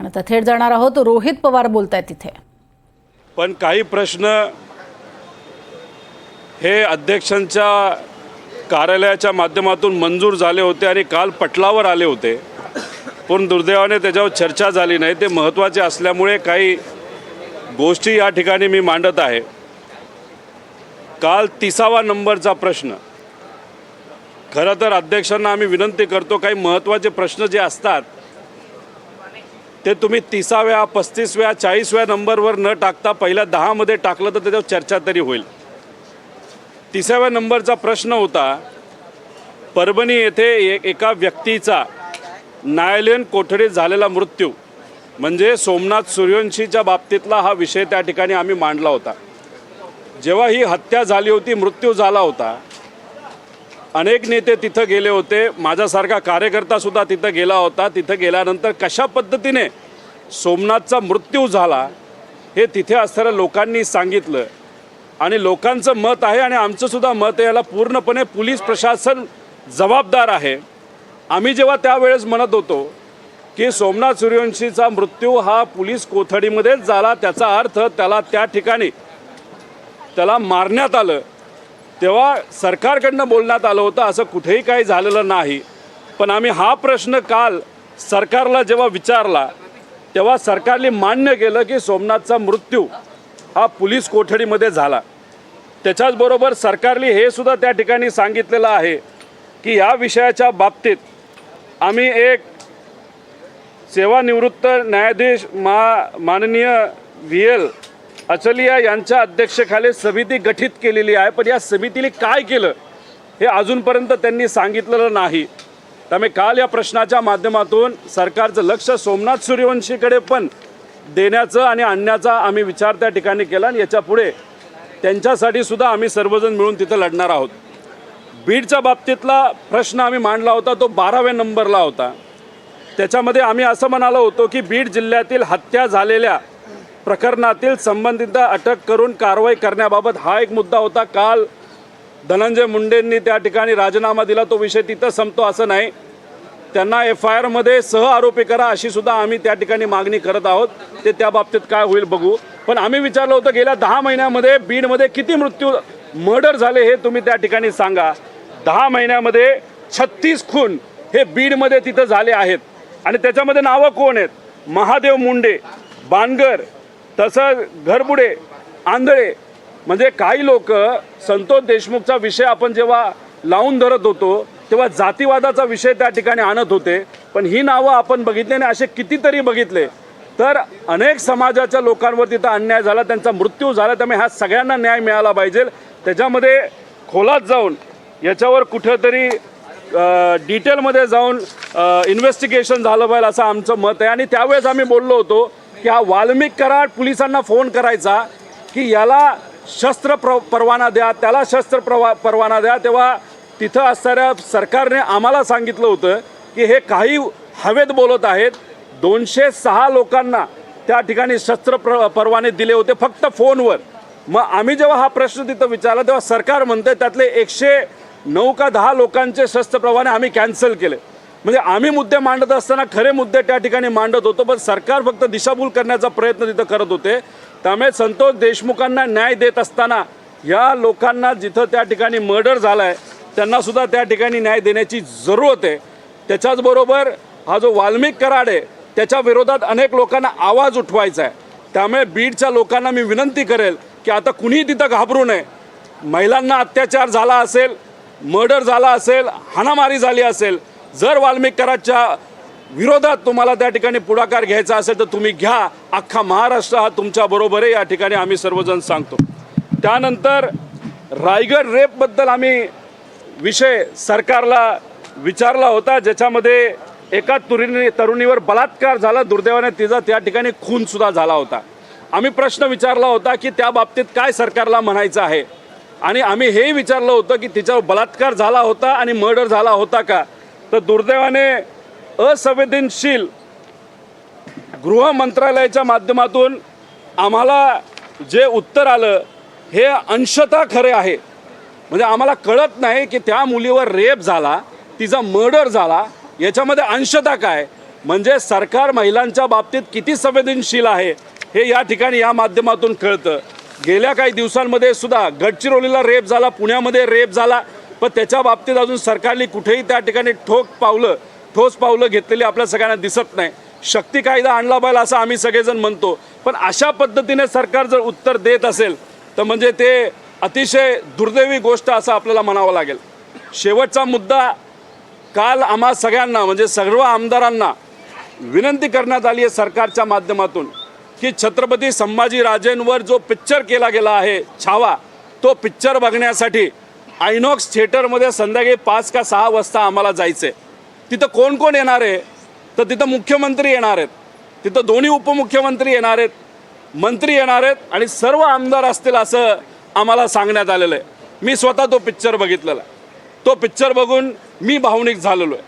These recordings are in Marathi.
आणि आता थेट जाणार आहोत. रोहित पवार बोलत आहेत तिथे. पण काही प्रश्न हे अध्यक्षांच्या कार्यालयाच्या माध्यमातून मंजूर झाले होते आणि काल पटलावर आले होते. पण दुर्दैवाने त्याच्यावर चर्चा झाली नाही. ते महत्त्वाचे असल्यामुळे काही गोष्टी या ठिकाणी मी मांडत आहे. काल तिसावा नंबरचा प्रश्न. खरं तर अध्यक्षांना आम्ही विनंती करतो काही महत्त्वाचे प्रश्न जे असतात ते तुम्ही तिसाव्या पस्तीसव्या चाळीसव्या नंबरवर न टाकता पहिल्या दहामध्ये टाकलं तर त्याच्यावर चर्चा तरी होईल. तिसाव्या नंबरचा प्रश्न होता परभणी येथे एक एका व्यक्तीचा न्यायालयीन कोठडीत झालेला मृत्यू. म्हणजे सोमनाथ सूर्यवंशीच्या बाबतीतला हा विषय त्या ठिकाणी आम्ही मांडला होता. जेव्हा ही हत्या झाली होती मृत्यू झाला होता अनेक नेते तिथं गेले होते. माझ्यासारखा कार्यकर्तासुद्धा तिथं गेला होता. तिथं गेल्यानंतर कशा पद्धतीने सोमनाथचा मृत्यू झाला हे तिथे असणाऱ्या लोकांनी सांगितलं. आणि लोकांचं मत आहे आणि आमचंसुद्धा मत आहे याला पूर्णपणे पोलीस प्रशासन जबाबदार आहे. आम्ही जेव्हा त्यावेळेस म्हणत होतो की सोमनाथ सूर्यवंशीचा मृत्यू हा पोलीस कोथडीमध्येच झाला त्याचा अर्थ त्याला त्या ठिकाणी त्याला मारण्यात आलं. तेव्हा सरकारकडनं बोलण्यात आलं होतं असं कुठेही काही झालेलं नाही. पण आम्ही हा प्रश्न काल सरकारला जेव्हा विचारला तेव्हा सरकारने मान्य केलं की सोमनाथचा मृत्यू हा पोलीस कोठडीमध्ये झाला. त्याच्याचबरोबर सरकारने हे सुद्धा त्या ठिकाणी सांगितलेलं आहे की या विषयाच्या बाबतीत आम्ही एक सेवानिवृत्त न्यायाधीश मा माननीय व्ही एल अचलिया यांच्या अध्यक्षेखाली समिती गठीत केलेली आहे पण या समितीने काय केलं हे अजूनपर्यंत त्यांनी सांगितलेलं नाही. त्यामुळे काल या प्रश्नाच्या माध्यमातून सरकारचं लक्ष सोमनाथ सूर्यवंशीकडे पण देण्याचं आणि आणण्याचा आम्ही विचार त्या ठिकाणी केला आणि याच्यापुढे त्यांच्यासाठी सुद्धा आम्ही सर्वजण मिळून तिथं लढणार आहोत. बीडच्या बाबतीतला प्रश्न आम्ही मांडला होता तो बाराव्या नंबरला होता. त्याच्यामध्ये आम्ही असं म्हणालो होतो की बीड जिल्ह्यातील हत्या झालेल्या प्रकरणातील संबंधित अटक करून कारवाई करण्याबाबत हा एक मुद्दा होता. काल धनंजय मुंडेंनी त्या ठिकाणी राजीनामा दिला. तो विषय तिथं संपतो असं नाही. त्यांना एफ आय आरमध्ये सह आरोपी करा अशी सुद्धा आम्ही त्या ठिकाणी मागणी करत आहोत. ते त्या बाबतीत काय होईल बघू. पण आम्ही विचारलं होतं गेल्या दहा महिन्यामध्ये बीडमध्ये किती मृत्यू मर्डर झाले हे तुम्ही त्या ठिकाणी सांगा. दहा महिन्यामध्ये छत्तीस खून हे बीडमध्ये तिथं झाले आहेत. आणि त्याच्यामध्ये नावं कोण आहेत? महादेव मुंडे बानगर तसं घरबुडे आंधळे म्हणजे काही लोक संतोष देशमुखचा विषय आपण जेव्हा लावून धरत होतो तेव्हा जातीवादाचा विषय त्या ठिकाणी आणत होते. पण ही नावं आपण बघितली आणि असे कितीतरी बघितले. तर अनेक समाजाच्या लोकांवर तिथं अन्याय झाला त्यांचा मृत्यू झाला त्यामुळे ह्या सगळ्यांना न्याय मिळाला पाहिजे. त्याच्यामध्ये खोलात जाऊन याच्यावर कुठंतरी डिटेलमध्ये जाऊन इन्व्हेस्टिगेशन झालं पाहिजे असं आमचं मत आहे. आणि त्यावेळेस आम्ही बोललो होतो की हा वाल्मिक कराड पोलिसांना फोन करायचा की याला शस्त्र प्र परवाना द्या त्याला शस्त्र प्रवा परवाना द्या. तेव्हा तिथं असणाऱ्या सरकारने आम्हाला सांगितलं होतं की हे काही हवेत बोलत आहेत. दोनशे सहा लोकांना त्या ठिकाणी शस्त्र प्र परवाने दिले होते फक्त फोनवर. मग आम्ही जेव्हा हा प्रश्न तिथं विचारला तेव्हा सरकार म्हणतं त्यातले एकशे नऊ का दहा लोकांचे शस्त्र परवाने आम्ही कॅन्सल केले. म्हणजे आम्ही मुद्दे मांडत असताना खरे मुद्दे त्या ठिकाणी मांडत होतो पण सरकार फक्त दिशाभूल करण्याचा प्रयत्न तिथं करत होते. त्यामुळे संतोष देशमुखांना न्याय देत असताना या लोकांना जिथं त्या ठिकाणी मर्डर झाला आहे त्यांनासुद्धा त्या ठिकाणी न्याय देण्याची जरूरत आहे. त्याच्याचबरोबर हा जो वाल्मिक कराड आहे त्याच्या विरोधात अनेक लोकांना आवाज उठवायचा आहे. त्यामुळे बीडच्या लोकांना मी विनंती करेल की आता कुणीही तिथं घाबरू नये. महिलांना अत्याचार झाला असेल मर्डर झाला असेल हाणामारी झाली असेल जर वाल्मिकराच्या विरोधात तुम्हाला त्या ठिकाणी पुढाकार घ्यायचा असेल तर तुम्ही घ्या. अख्खा महाराष्ट्र हा तुमच्या बरोबर आहे या ठिकाणी आम्ही सर्वजण सांगतो. त्यानंतर रायगड रेपबद्दल आम्ही विषय सरकारला विचारला होता ज्याच्यामध्ये एका तुरीने तरुणीवर बलात्कार झाला दुर्दैवाने तिचा त्या ठिकाणी खूनसुद्धा झाला होता. आम्ही प्रश्न विचारला होता की त्या बाबतीत काय सरकारला म्हणायचं आहे? आणि आम्ही हेही विचारलं होतं की तिच्यावर बलात्कार झाला होता आणि मर्डर झाला होता का? तर दुर्दैवाने असंवेदनशील गृह मंत्रालयाच्या माध्यमातून आम्हाला जे उत्तर आलं हे अंशतः खरे आहे. म्हणजे आम्हाला कळत नाही की त्या मुलीवर रेप झाला तिचा मर्डर झाला याच्यामध्ये अंशता काय? म्हणजे सरकार महिलांच्या बाबतीत किती संवेदनशील आहे हे या ठिकाणी या माध्यमातून कळतं. गेल्या काही दिवसांमध्ये सुद्धा गडचिरोलीला रेप झाला पुण्यामध्ये रेप झाला पण त्याच्या बाबतीत अजून सरकारने कुठेही त्या ठिकाणी ठोक पावलं ठोस पावलं घेतलेली आपल्या सगळ्यांना दिसत नाही. शक्ती कायदा आणला पाहिजे असं आम्ही सगळेजण म्हणतो. पण अशा पद्धतीने सरकार जर उत्तर देत असेल तर म्हणजे ते अतिशय दुर्दैवी गोष्ट असं आपल्याला म्हणावं लागेल. शेवटचा मुद्दा काल आम्हा सगळ्यांना म्हणजे सर्व आमदारांना विनंती करण्यात आली आहे सरकारच्या माध्यमातून की छत्रपती संभाजीराजेंवर जो पिक्चर केला गेला आहे छावा तो पिक्चर बघण्यासाठी आयनॉक्स थिएटरमध्ये संध्याकाळी पाच का सहा वाजता आम्हाला जायचं आहे तिथं कोण कोण येणार आहे? तर तिथं मुख्यमंत्री येणार आहेत. तिथं दोन्ही उपमुख्यमंत्री येणार आहेत मंत्री येणार आहेत आणि सर्व आमदार असतील असं आम्हाला सांगण्यात आलेलं आहे. मी स्वतः तो पिक्चर बघितलेला आहे. तो पिक्चर बघून मी भावनिक झालेलो आहे.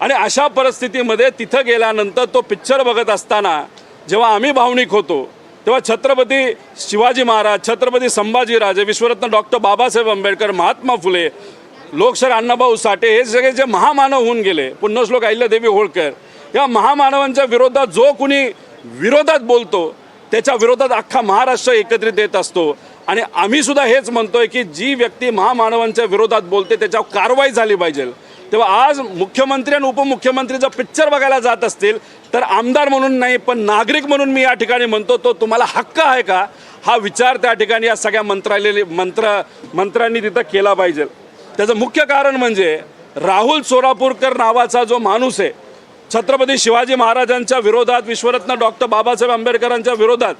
आणि अशा परिस्थितीमध्ये तिथं गेल्यानंतर तो पिक्चर बघत असताना जेव्हा आम्ही भावनिक होतो तेव्हा छत्रपती शिवाजी महाराज छत्रपती संभाजीराजे विश्वरत्न डॉक्टर बाबासाहेब आंबेडकर महात्मा फुले लोकशाहीर अण्णाभाऊ साठे हे सगळे जे महामानव होऊन गेले पुण्यश्लोक अहिल्यादेवी होळकर या महामानवांच्या विरोधात जो कुणी विरोधात बोलतो त्याच्या विरोधात अख्खा महाराष्ट्र एकत्रित येत असतो. आणि आम्हीसुद्धा हेच म्हणतोय की जी व्यक्ती महामानवांच्या विरोधात बोलते त्याच्यावर कारवाई झाली पाहिजे. तेव्हा आज मुख्यमंत्री आणि उपमुख्यमंत्री जर पिक्चर बघायला जात असतील तर आमदार म्हणून नाही पण नागरिक म्हणून मी या ठिकाणी म्हणतो तो तुम्हाला हक्क आहे का? हा विचार त्या ठिकाणी या सगळ्या मंत्रालय मंत्र मंत्र्यांनी तिथं केला पाहिजे. त्याचं मुख्य कारण म्हणजे राहुल सोरापूरकर नावाचा जो माणूस आहे छत्रपती शिवाजी महाराजांच्या विरोधात विश्वरत्न डॉक्टर बाबासाहेब आंबेडकरांच्या विरोधात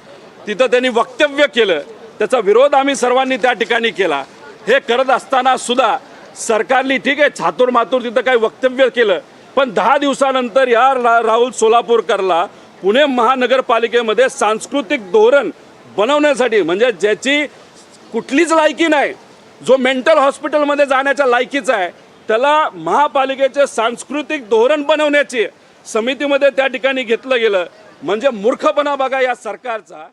तिथं त्यांनी वक्तव्य केलं. त्याचा विरोध आम्ही सर्वांनी त्या ठिकाणी केला. हे करत असताना सुद्धा सरकारने ठीक आहे छातूर मातूर तिथं काही वक्तव्य केलं पण दहा दिवसानंतर या रा राहुल सोलापूरकरला पुणे महानगरपालिकेमध्ये सांस्कृतिक धोरण बनवण्यासाठी म्हणजे ज्याची कुठलीच लायकी नाही जो मेंटल हॉस्पिटलमध्ये जाण्याच्या लायकीचा आहे त्याला महापालिकेचे सांस्कृतिक धोरण बनवण्याची समितीमध्ये त्या ठिकाणी घेतलं गेलं. म्हणजे मूर्खपणा बघा या सरकारचा.